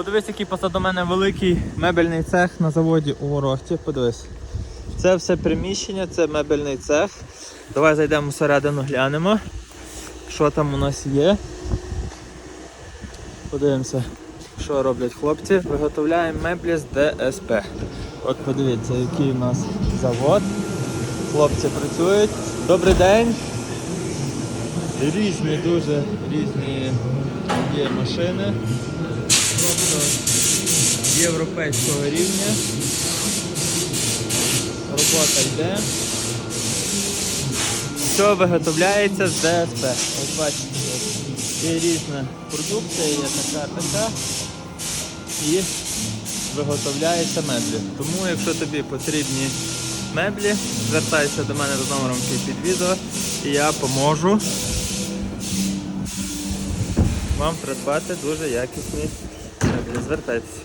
Подивись, який позаду мене великий мебельний цех на заводі у Ворохті. Подивись. Це все приміщення, це мебельний цех. Давай зайдемо всередину, глянемо, що там у нас є. Подивимося, що роблять хлопці. Виготовляємо меблі з ДСП. От подивіться, який у нас завод. Хлопці працюють. Добрий день. Різні, дуже різні є машини. Просто європейського рівня. Робота йде. Все виготовляється з ДСП. Ось бачите, є різна продукція, є така, така. І виготовляється меблі. Тому якщо тобі потрібні меблі, звертайся до мене за номером під відео і я поможу вам придбати дуже якісні. Звертайтесь.